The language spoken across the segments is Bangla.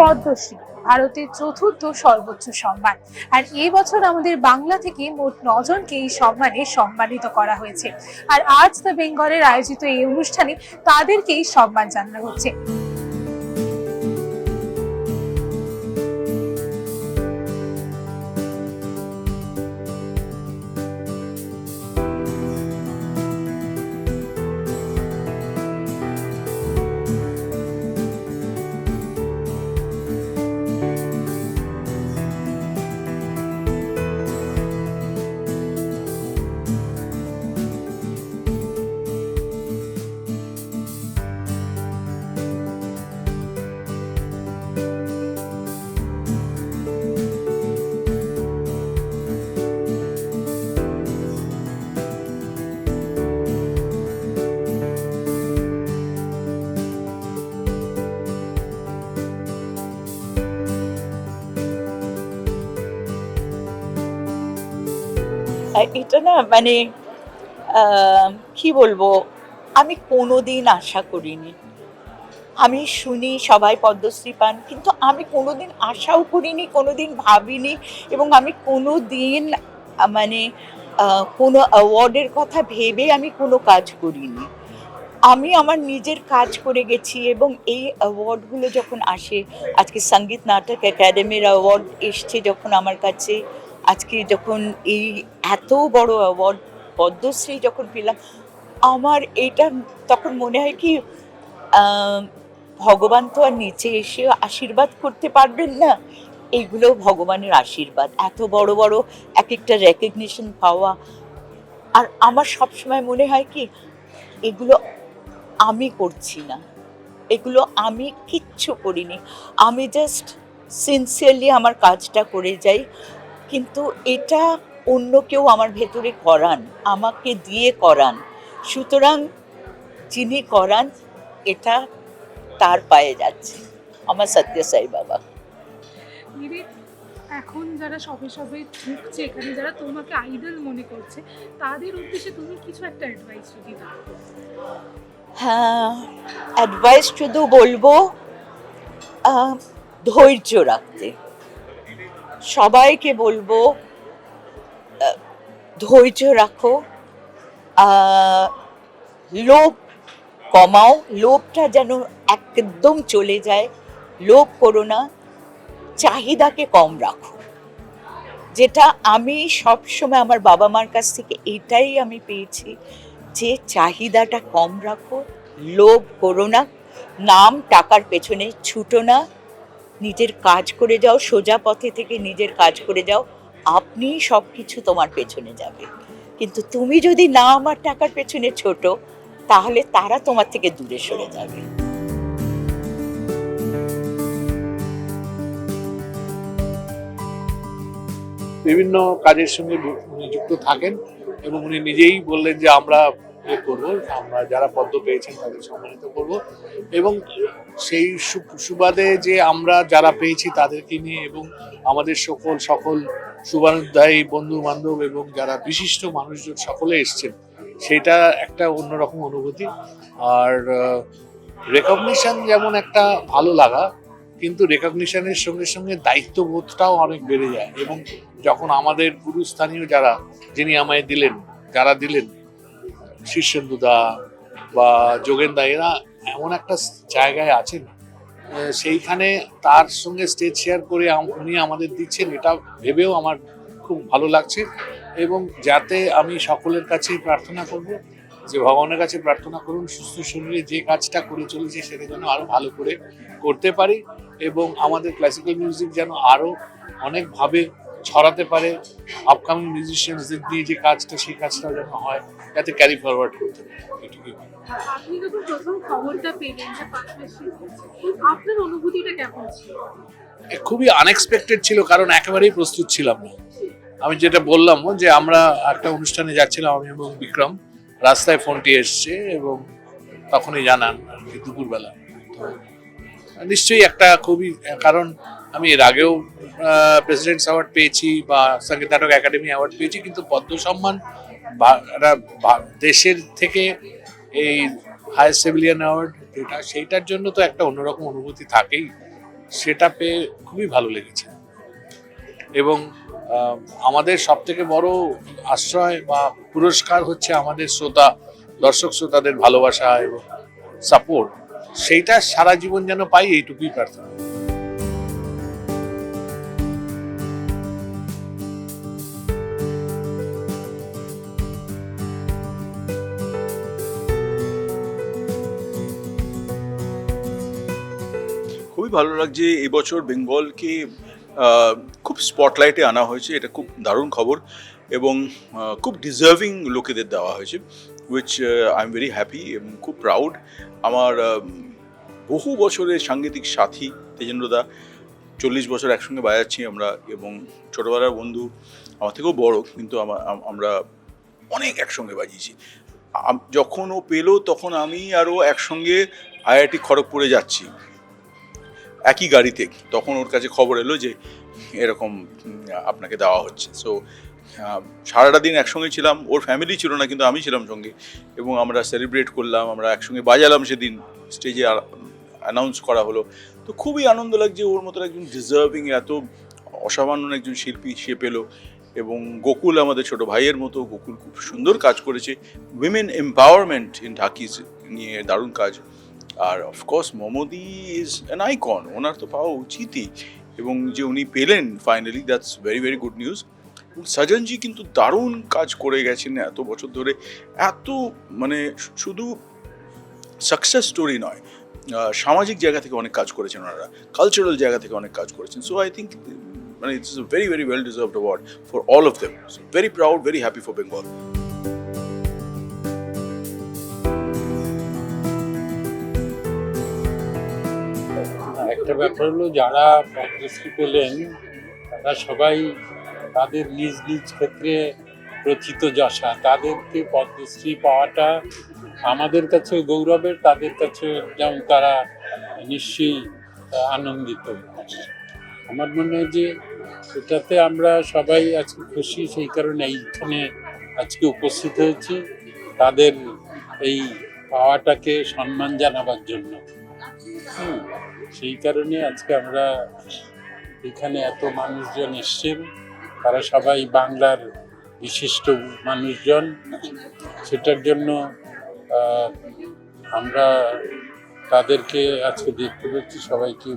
পদ্মশ্রী, ভারতের চতুর্থ সর্বোচ্চ সম্মান। আর এই বছর আমাদের বাংলা থেকে মোট নজনকে এই সম্মানে সম্মানিত করা হয়েছে। আর আজ দ্য বেঙ্গলের আয়োজিত এই অনুষ্ঠানে তাদেরকেই সম্মান জানানো হচ্ছে। এটা না মানে কি বলব? আমি কোনোদিন আশা করিনি। আমি শুনি সবাই পদ্মশ্রী পান কিন্তু আমি কোনোদিন আশাও করিনি কোনোদিন ভাবিনি এবং আমি কোনোদিন আহ, মানে কোনো অ্যাওয়ার্ডের কথা ভেবে আমি কোনো কাজ করিনি। আমি আমার নিজের কাজ করে গেছি এবং এই অ্যাওয়ার্ডগুলো যখন আসে আজকে সংগীত নাটক একাডেমির অ্যাওয়ার্ড এসছে যখন আমার কাছে আজকে যখন এই এত বড় অ্যাওয়ার্ড পদ্মশ্রী যখন পেলাম, আমার এটা তখন মনে হয় কি ভগবান তো আর নিচে এসে আশীর্বাদ করতে পারবেন না। এইগুলো ভগবানের আশীর্বাদ। এত বড় বড় এক একটা রেকগনিশন পাওয়া। আর আমার সবসময় মনে হয় কি, এগুলো আমি করছি না। এগুলো আমি কিচ্ছু করিনি। আমি জাস্ট সিনসিয়ারলি আমার কাজটা করে যাই। কিন্তু এটা অন্য কেউ আমার ভেতরে করান আমাকে দিয়ে করান। সুতরাং যিনি করান এটা তার পায়ে যাচ্ছে আমার সত্য সাই বাবা। এখন যারা সবে সবে ঢুকছে এখানে যারা তোমাকে আইডল মনে করছে তাদের উদ্দেশ্যে তুমি কিছু একটা অ্যাডভাইস যদি দাও। হ্যাঁ অ্যাডভাইস শুধু বলব ধৈর্য রাখতে। সবাইকে বলব ধৈর্য রাখো লোভ কমাও, লোভটা যেন একদম চলে যায়, লোভ করো না, চাহিদাকে কম রাখো। যেটা আমি সবসময় আমার বাবা মার কাছ থেকে এটাই আমি পেয়েছি, যে চাহিদাটা কম রাখো, লোভ করো না, নাম টাকার পেছনে ছুটো না নিজের কাজ করে যাও, সোজা পথে থেকে নিজের কাজ করে যাও আপনি সব কিছু তোমার পেছনে যাবে। কিন্তু তুমি যদি না আমার টাকার পেছনে ছোট, তাহলে তারা তোমার থেকে দূরে সরে যাবে। বিভিন্ন কাজের সঙ্গে যুক্ত থাকেন এবং উনি নিজেই বললেন যে আমরা এ করব, আমরা যারা পদ্ম পেয়েছেন তাদের সম্মানিত করব। এবং সেই সুবাদে যে আমরা যারা পেয়েছি তাদেরকে নিয়ে এবং আমাদের সকল সকল শুভানুধ্যায়ী বন্ধু বান্ধব এবং যারা বিশিষ্ট মানুষজন সকলে এসছেন, সেটা একটা অন্যরকম অনুভূতি। আর রেকগনিশন যেমন একটা ভালো লাগা, কিন্তু রেকগনিশনের সঙ্গে সঙ্গে দায়িত্ববোধটাও অনেক বেড়ে যায়। এবং যখন আমাদের গুরুস্থানীয় যারা, যিনি আমায় দিলেন, যারা দিলেন শীর্ষেন্দুদা বা যোগেন্দা, এরা এমন একটা জায়গায় আছেন সেইখানে তার সঙ্গে স্টেজ শেয়ার করে উনি আমাদের দিচ্ছেন, এটা ভেবেও আমার খুব ভালো লাগছে। এবং যাতে আমি সকলের কাছেই প্রার্থনা করব, যে ভগবানের কাছে প্রার্থনা করুন, সুস্থ শরীরে যে কাজটা করে চলেছে সেটা যেন আরও ভালো করে করতে পারি। এবং আমাদের ক্লাসিক্যাল মিউজিক যেন আরও অনেকভাবে ছড়াতে পারে। আপকামিং মিউজিশিয়ানসদের দিয়ে যে কাজটা সেই কাজটা যেন হয় যাতে ক্যারি ফরওয়ার্ড করতে পারে। এটুকুই আপনি যখন প্রথম খবরটা পেলেন যে আপনার অনুভূতিটা কেমন ছিল? খুবই আনএক্সপেক্টেড ছিল কারণ একেবারেই প্রস্তুত ছিলাম না। আমি যেটা বললাম যে আমরা একটা অনুষ্ঠানে যাচ্ছিলাম আমি এবং বিক্রম। রাস্তায় ফোনটি এসছে এবং তখনই জানান আর কি দুপুরবেলা। তো নিশ্চয়ই একটা খুবই কারণ আমি এর আগেও প্রেসিডেন্টস অ্যাওয়ার্ড পেয়েছি বা সংগীত নাটক একাডেমি অ্যাওয়ার্ড পেয়েছি, কিন্তু পদ্ম সম্মান দেশের থেকে এই হায়ার সিভিলিয়ান অ্যাওয়ার্ড যেটা, সেইটার জন্য তো একটা অন্যরকম অনুভূতি থাকেই। সেটা পেয়ে খুবই ভালো লেগেছে। এবং আমাদের সব থেকে বড় আশ্রয় বা পুরস্কার হচ্ছে আমাদের শ্রোতা, দর্শক শ্রোতাদের ভালোবাসা এবং সাপোর্ট সেইটা সারা জীবন যেন পাই, এইটুকুই প্রার্থনা। ভালো লাগছে এবছর বেঙ্গলকে খুব স্পটলাইটে আনা হয়েছে, এটা খুব দারুণ খবর এবং খুব ডিজার্ভিং লোকেদের দেওয়া হয়েছে which I am very happy এবং খুব প্রাউড আমার বহু বছরের সাংগীতিক সাথী তেজেন্দ্রদা চল্লিশ বছর একসঙ্গে বাজাচ্ছি আমরা এবং ছোটোবেলার বন্ধু, আমার থেকেও বড়, কিন্তু আমরা অনেক একসঙ্গে বাজিয়েছি। যখন ও পেল তখন আমি আরও একসঙ্গে আইআইটি খড়গপুরে যাচ্ছি। একই গাড়িতে তখন ওর কাছে খবর এলো যে, এরকম আপনাকে দেওয়া হচ্ছে। সো সারাটা দিন একসঙ্গে ছিলাম। ওর ফ্যামিলি ছিল না, কিন্তু আমি ছিলাম সঙ্গে। এবং আমরা সেলিব্রেট করলাম, আমরা একসঙ্গে বাজালাম সেদিন। স্টেজে অ্যানাউন্স করা হলো। তো খুবই আনন্দ লাগছে ওর মতো একজন ডিজার্ভিং এত অসামান্য একজন শিল্পী সে পেল। এবং গোকুল আমাদের ছোট ভাইয়ের মতো, গোকুল খুব সুন্দর কাজ করেছে। উইমেন এম্পাওয়ারমেন্ট ইন ঢাকিজ নিয়ে দারুণ কাজ। আর অফকোর্স মমদি ইজ অ্যান আইকন ওনার তো পাওয়া উচিতই। এবং যে উনি পেলেন finally that's very very good news সাজনজি কিন্তু দারুণ কাজ করে গেছেন এত বছর ধরে। এত মানে শুধু সাকসেস স্টোরি নয় সামাজিক জায়গা থেকে অনেক কাজ করেছেন ওনারা। কালচারাল জায়গা থেকে অনেক কাজ করেছেন। সো আই থিঙ্ক মানে it's very very well deserved award for all of them very proud very happy for Bengal একটা ব্যাপার হলো, যারা পদ্মশ্রী পেলেন, তারা সবাই তাদের নিজ নিজ ক্ষেত্রে প্রথিত যশা। তাদেরকে পদ্মশ্রী পাওয়াটা আমাদের কাছে গৌরবের, তাদের কাছে যেমন তারা নিশ্চয়ই আনন্দিত। আমার মনে হয় যে এটাতে আমরা সবাই আজকে খুশি, সেই কারণে এইখানে আজকে উপস্থিত হয়েছি। তাদের এই পাওয়াটাকে সম্মান জানাবার জন্য। সেই কারণে আজকে আমরা এখানে এত মানুষজন এসছেন। তারা সবাই বাংলার বিশিষ্ট মানুষজন। সেটার জন্য আমরা তাদেরকে আজকে দেখতে পাচ্ছি, সবাইকে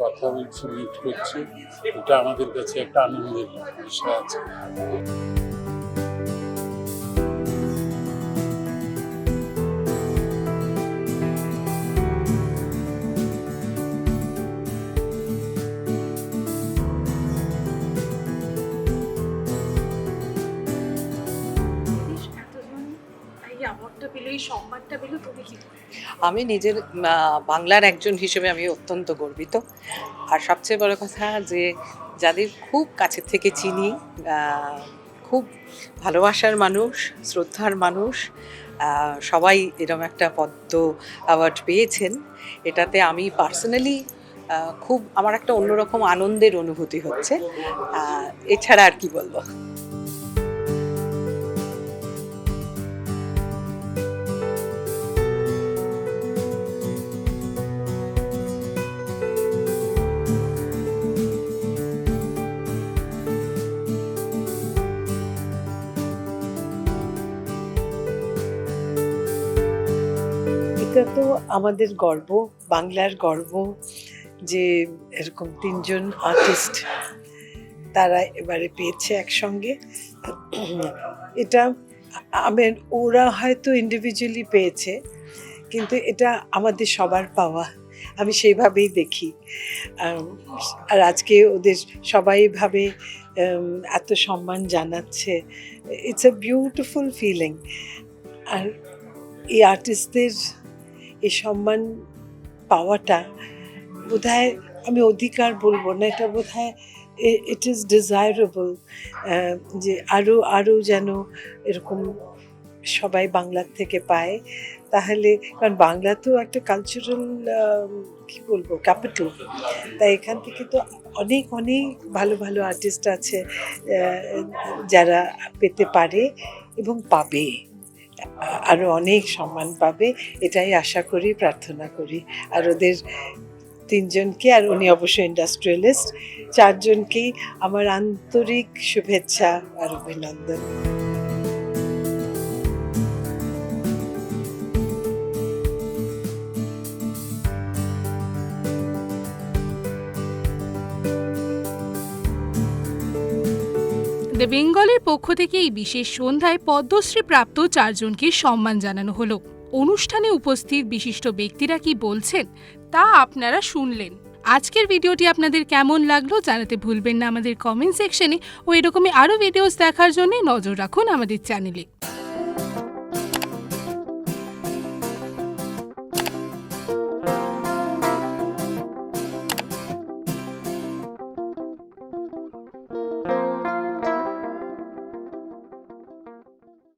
কথা বলছি মিট করছি। এটা আমাদের কাছে একটা আনন্দের বিষয় আছে। এই সম্মানটা তুমি কি আমি নিজের বাংলার একজন হিসেবে আমি অত্যন্ত গর্বিত। আর সবচেয়ে বড় কথা যে, যাদের খুব কাছের থেকে চিনি খুব ভালোবাসার মানুষ, শ্রদ্ধার মানুষ সবাই এরকম একটা পদ্ম অ্যাওয়ার্ড পেয়েছেন। এটাতে আমি পার্সোনালি খুব আমার একটা অন্যরকম আনন্দের অনুভূতি হচ্ছে। এছাড়া আর কি বলব? এটা তো আমাদের গর্ব, বাংলার গর্ব যে এরকম তিনজন আর্টিস্ট তারা এবারে পেয়েছে একসঙ্গে। এটা আমি, ওরা হয়তো ইন্ডিভিজুয়ালি পেয়েছে, কিন্তু এটা আমাদের সবার পাওয়া। আমি সেইভাবেই দেখি। আর আজকে ওদের সবাই ভাবে এত সম্মান জানাচ্ছে। ইটস আ বিউটিফুল ফিলিং আর এই আর্টিস্টদের এই সম্মান পাওয়াটা, বোধহয় আমি অধিকার বলব না, এটা বোধহয় ইট ইজ ডিজায়ারেবল যে আরও আরও যেন এরকম সবাই বাংলার থেকে পায়। তাহলে, কারণ বাংলা তো একটা কালচারাল কি বলব ক্যাপিটাল তাই এখান থেকে তো অনেক অনেক ভালো ভালো আর্টিস্ট আছে যারা পেতে পারে এবং পাবে। আরও অনেক সম্মান পাবে, এটাই আশা করি, প্রার্থনা করি। আর ওদের তিনজনকে, আর উনি অবশ্য ইন্ডাস্ট্রিয়ালিস্ট, চারজনকেই আমার আন্তরিক শুভেচ্ছা আর অভিনন্দন। দ্য বেঙ্গলের পক্ষ থেকে এই বিশেষ সন্ধ্যায় পদ্মশ্রী প্রাপ্ত চারজনকে সম্মান জানানো হলো। অনুষ্ঠানে উপস্থিত বিশিষ্ট ব্যক্তিরা কি বলছেন, তা আপনারা শুনলেন। আজকের ভিডিওটি আপনাদের কেমন লাগল জানাতে ভুলবেন না। আমাদের কমেন্ট সেকশনে ও এরকমই আরও ভিডিওস দেখার জন্য নজর রাখুন আমাদের চ্যানেলে